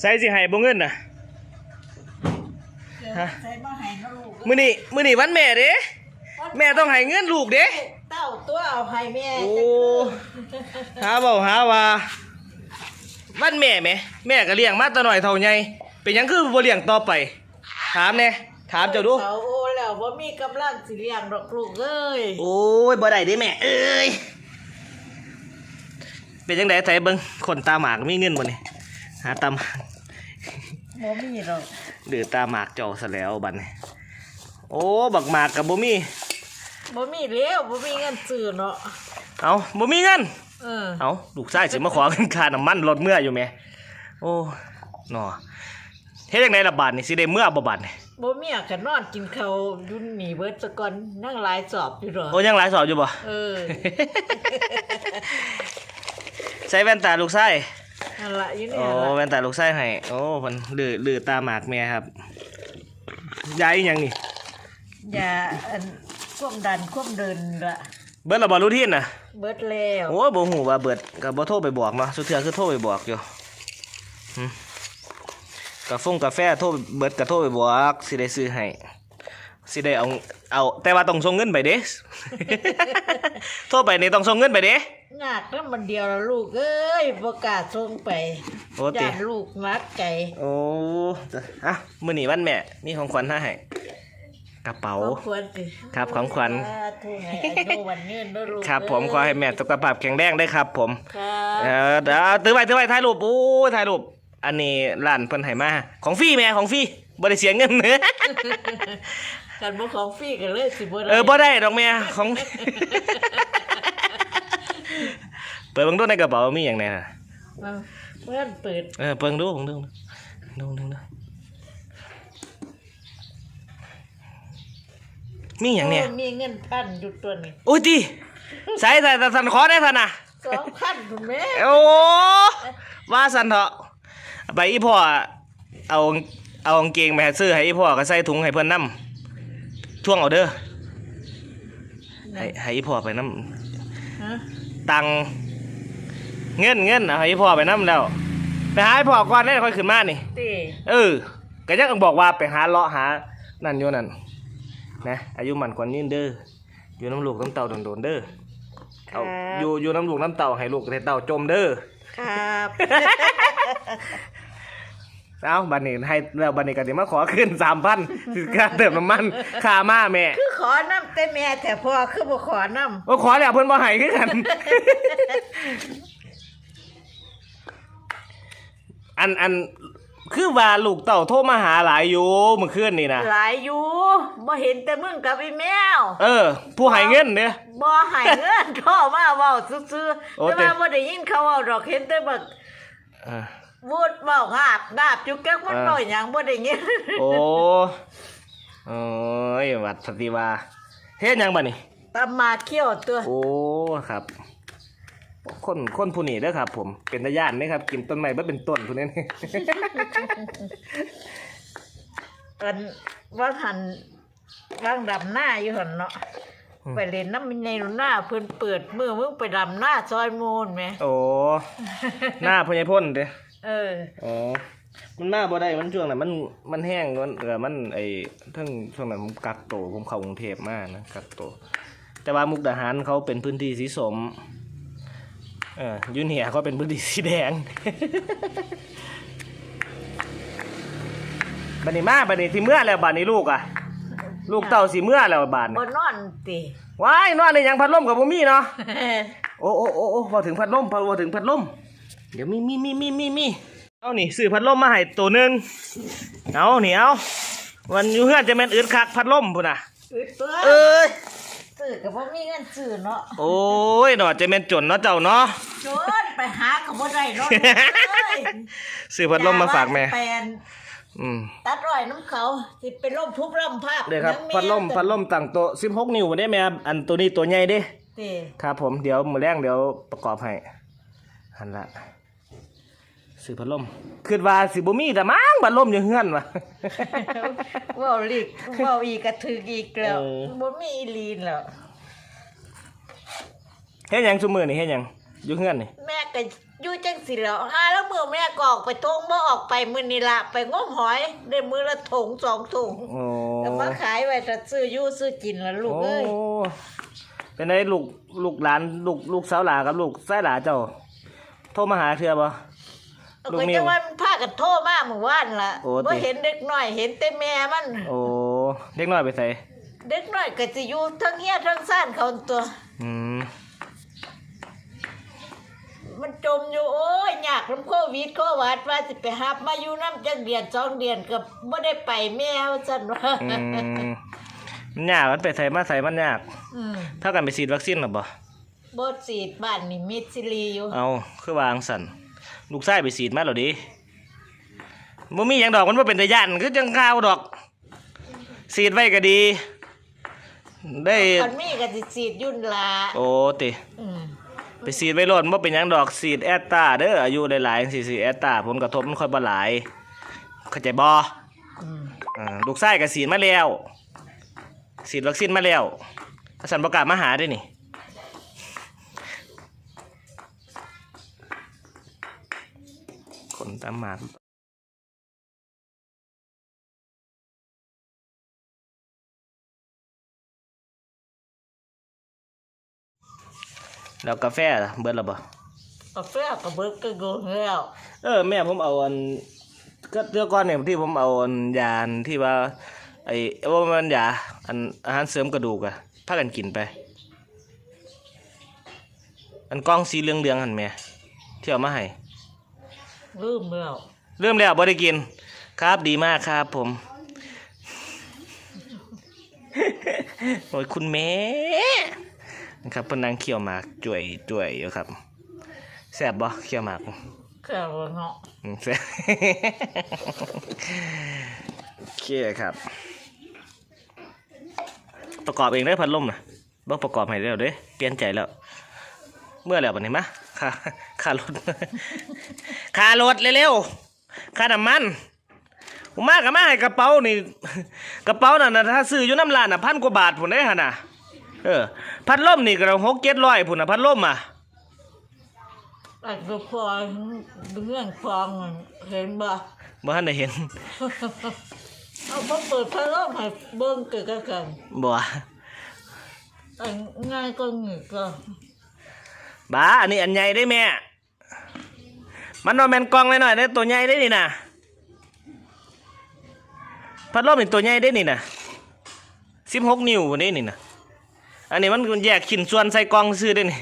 ใส่สิให้บ่เงินน่ะฮะใส่มาให้นะลูกมื้อนี้มื้อนี้วันแม่เด้แม่ต้องให้เงินลูกเด้เต้าตัวเอาให้แม่โอ้หาเว้าหาว่าวันแม่แหมแม่ก็เลี้ยงมาแตะหน่อยเท่าใหญ่เป็นหยังคือบ่เลี้ยงต่อไป ถามแน่ถามเจ้าดูเขาโอ้แล้วบ่มีกำลังสิเลี้ยงดอกลูกเอ้ยโอ้ยบ่ได้เด้แม่เอ้ยเป็นจังได๋ไสเบิ่งคนตาหมากมีเงินบ่นี่ หาตาหมากบ่มีดอกดือตาหมากเจ้าซะแล้วบัดนี้โอ้บักหมากกับบ่มีบ่มีแล้วบ่มีเงินซื้อเนาะเอาบ่มีเงินเออเอาลูกชายสิมาขอเงินค่าน้ำมันรถเมื่ออยู่แหม่โอ้หนอเฮ็ดจังไดล่ะบาดนี่สิได้เมื่อบ่บาดนี่บ่มีอะก็นอนกินข้าวอยู่นี่เบิดซะก่อนนั่งหลายสอบอยู่ดอกโอ้ยังหลายสอบอยู่บ่เออใส่แว่นตาลูกชาย นั่นล่ะอยู่นี่โอ้ล่ะแว่นตาลูกชายให้โอ้เพิ่นลือลือตาหมากแม่ครับยายอีหยังนี่อย่าอันควบดันควบเดินละเบิดและบ่รู้ทินน่ะ เบิดแล้วโอ้ยบ่ฮู้ว่าเบิดก็บ่โทรไปบอกเนาะสุดเทื่อคือโทรไปบอกอยู่หึกาฟงกาแฟโทรเบิดก็โทรไปบอกสิได้ซื้อให้ สิได้เอาเอาแต่ว่าต้องส่งเงินไปเด้ โทรไปนี่ต้องส่งเงินไปเด้ งากนำมันเดียวละลูกเอ้ยบ่กล้าส่งไปโอ้ติ ย่านลูกนัดไก่โอ้อะมื้อนี้วันแม่ มีของขวัญมาให้กระเป๋า ของควรสิครับของขวัญสาธุให้อายุวันยืนเด้อลูกครับผมขอให้แม่สุขภาพแข็งแรงได้ครับ ผม ครับเออเดี๋ยวถือไว้ถือไว้ถ่ายรูปโอ้ยถ่ายรูป อันนี้ร้านเพิ่นให้มา ของฟรีแม่ของฟรีบ่ได้เสียเงิน กันบ่ของฟรีกันเลยสิบ่ได้เออบ่ได้ดอกแม่ของ เปิดเบิ่งดูในกระเป๋ามีหยังแหน่น่ะมันเพื่อนเปิดเออเปิดดูผมดูดูดูดูมีหยังเนี่ยโอ้มีเงินพันอยู่ตัวนี้อุ้ยติใส่ใส่สันขอได้สันน่ะสองพันคุณแม่โอ้ว่าสันเถอะไปอีพ่อเอาเอากางเกงมาให้ซื้อให้อีพ่อก็ใส่ถุงให้เพิ่นนำ ท่วงเอาเด้อให้ให้อีพ่อไปนำฮะตังเงินเงินเอาให้อีพ่อไปนำแล้ว ไปหาอีพ่อก่อนได้ค่อยขึ้นมานี่ติเออก็ยังบอกว่าไปหาเลาะหานั่นอยู่นั่นนะอายุมันกว่านี้เด้ออยู่น้ำลูกน้ำเต่าโดนๆเด้อเอาอยู่อยู่น้ำลูกน้ำเต่าให้ลูกให้เต่าจมเด้อครับ เอาบันนี้ให้แล้วบันนี้ก็สิมาขอขึ้นสามพันคือค่าเติมน้ำมันค่ามาแม่คือขอน้ำแต่แม่แต่พ่อคือบ่ขอน้ว่าขอแล้วเพิ่นบ่ให้คือกัน อันอันคือว่าลูกเต่าโทรมาหาหลายอยู่เมื่อคืนนี่นะำหลายอยู่บ่เห็นแต่มึงกับไอ้แมว เออ ผู้ให้เงินเนี่ยบ่ให้เงินโทรมาเว้าซื่อโอ้ๆแต่แต่ว่าบ่ได้ยินเขาเว้าดอกเห็นแต่บักเออ วูดเว้าหาบดาบจุกจักมันเออน้อยหยังบ่ได้ยินโอ้โอ้ยวัดสติวาเฮ็ดหยังบัดนี้ ตำมาเขี้ยวตัวโอ้ครับ คนคนผู้นี้เด้อครับ ผมเป็นตาย่านเด้อครับ กินต้นไม้บ่เป็นต้นผู้นี้นี่อันว่าหันว่างดำหน้าอยู่หั่นเนาะอืม ไปเล่นน้ำในหน้าเพิ่นเปิดมือมึงไปดำหน้าซอยมูนแหมโอ้หน้าพญายพ่นเด้อ เออ อ๋อ มันหน้าบ่ได้ มันช่วงนั้นมัน มันแห้งมันเออมันไอ้ทั้งช่วงนั้นผมกักโตวผมเข้ากรุงเทพมานะกักโตวแต่ว่ามุกดาหารเขาเป็นพื้นที่สีสม เอออยูเนียเขาเป็นพื้นที่สีแดง บัดนี้มาบัดนี้ที่เมื่อแล้วบัดนี้ลูกอะ ลูกเต่าสิเมื่อแล้วบาดนี้บ่นอนติว้ายนอนในยังพัดลมกับบ่มีเนาะ โอ้โอ้โอ้โอ้พอถึงพัดลมพอถึงพัดลม เดี๋ยวมีมีมีมีมีมีเอานี่ซื้อพัดลมมาให้ตัวหนึงเอานี่เอาวันอยู่เฮือนจะแม่นอึดคักพัดลมพุ่นน่ะอึดตัวเอ้ยซื้อก็บ่มีเงินซื้อเนาะโอ้ยดอกจะแม่นจนเนาะเจ้าเนาะโจนไปหาก็บ่ได้เนาะเอ้ยซื้อพัดลมมาฝากแม่แปลนอืมตัดร้อยน้ำเขาสิเป็นลมทุบลำภาพเดี๋ยวครับยังพัดลมพัดลมตั้งโต๊ะ16นิ้วได้แม่อันตัวนี้ตัวใหญ่เด้ติครับผมเดี๋ยวมื้อแรงเดี๋ยวประกอบให้หันละ ซื้อพัดลมคิดว่าสิบ่มีแต่มั้งพัดลมอยู่เฮือนว่ะเว้าลีกเว้าอีกก็ถึกอีกแล้วเออ บ่มีอีหลีนแล้วเฮ็ดหยังซุมื้อนี่เฮ็ดหยังอยู่เฮือนนี่แม่ก็อยู่จังสิแล้วหาแล้วมือแม่ก็ออกไปทงบ่ออกไปมื้อนี้ละไปงมหอยได้มือละถุงสองถุงโอ้แล้วมาขายไว้ถ้าซื้ออยู่ซื้อกินละลูกโอ้เอ้ยเป็นไงลูกลูกหลานลูกลูกสาวหลากับลูกไส้หลาเจ้าโทรมาหาเธอบ่ ลูกก็นิ้วจะว่ามันพากันโทรมาเมื่อวานล่ะโอ้บ่ติเห็นเด็กน้อย เห็นแต่แม่มัน โอ้เด็กน้อยไปใส่เด็กน้อยก็สิอยู่ทั้งเฮียทั้งซ่านเขาตัว อืมมันจมอยู่โอ้ยยากน้ำโควิดโควัดว่าสิไปหับมาอยู่น้ำจังเดือนสองเดือนก็บ่ได้ไปแม่ว่าซั่นว่าอืมมันยากมันไปใส่มาใส่มันยากอืมถ้ากันไปฉีดวัคซีนหรอบ่บ่สีดบ้านนี่มิดซิลีอยู่เอาคือวางสัน ลูกไส้ไปฉีดมาแล้วดิบ่มีหยังดอกมันบ่เป็นตะย่านคือจังข้าวดอกฉีดไว้ก็ดี ได้คนมีก็สิสีดยุ่นละโอ้ติ อืมไปฉีดไว้โลดบ่เป็นหยังดอกฉีดแอตตาเด้ออายุหลายๆจังซี่สิแอตตาผลกระทบมันค่อยบ่หลายเข้าใจบ่อืมอ่าลูกไส้ก็ฉีดมาแล้วฉีดวัคซีนมาแล้วถ้าสันประกล้าศมาหาเด้วยนี่ คนตามหมากแล้วกาแฟล่ะเบิดแล้วบ่กาแฟก็เบิดก็โกงแล้ว เออแม่ผมเอาอันก็เดือก่อนเนี่ยที่ผมเอาอันยาอันที่ว่า ไอ้ว่ามันยาอันอาหารเสริมกระดูกอะพากันกินไป อันกล้องสีเหลืองเลืองๆหันแม่ที่เอามาให้ ลืมแล้วเริ่มแล้วบ่ได้กิน ครับดีมากครับผม โอ้ยคุณแม่นะครับเพนนังเคี่ยวหมากจ่วยจ่วยอยู่ครับแซ่บบ่เคี่ยวหมากแค่ว่าเนาะอืมแซ่บโอเคครับ ประกอบเองได้อพัดลมนะบ่ประกอบให้แล้วเด้อเปลี่ยนใจแล้ว เมื่อแล้วบัดนี้มะ ค่าค่ารถค่ารถเร็วๆค่าน้ำมันผมมากับมาให้กระเป๋านี่กระเป๋านั่นนะถ้าซื้ออยู่น้ำร้านน่ะพันกว่าบาทพุ่นได้หั่นน่ะเออ พัดลมนี่ก็หกเจ็ดร้อยพุ่นน่ะพัดลมอะไอ้ก็พอเรื่องฟองเห็นบ่บ่ทันได้เห็นเอามาเปิดพัดลมให้เบิ่งเกิดกันบ่อันง่ายก็งี้ก็ บ้าอันนี้อันใหญ่ได้แม่ มันว่าแมนกองเลยหน่อยได้ตัวใหญ่ได้นี่นะพัดลมนี่ตัวใหญ่ได้นี่นะสิบหกนิ้วนี่นี่นะอันนี้มันแยกขินส่วนใส่กองซื้อได้นี่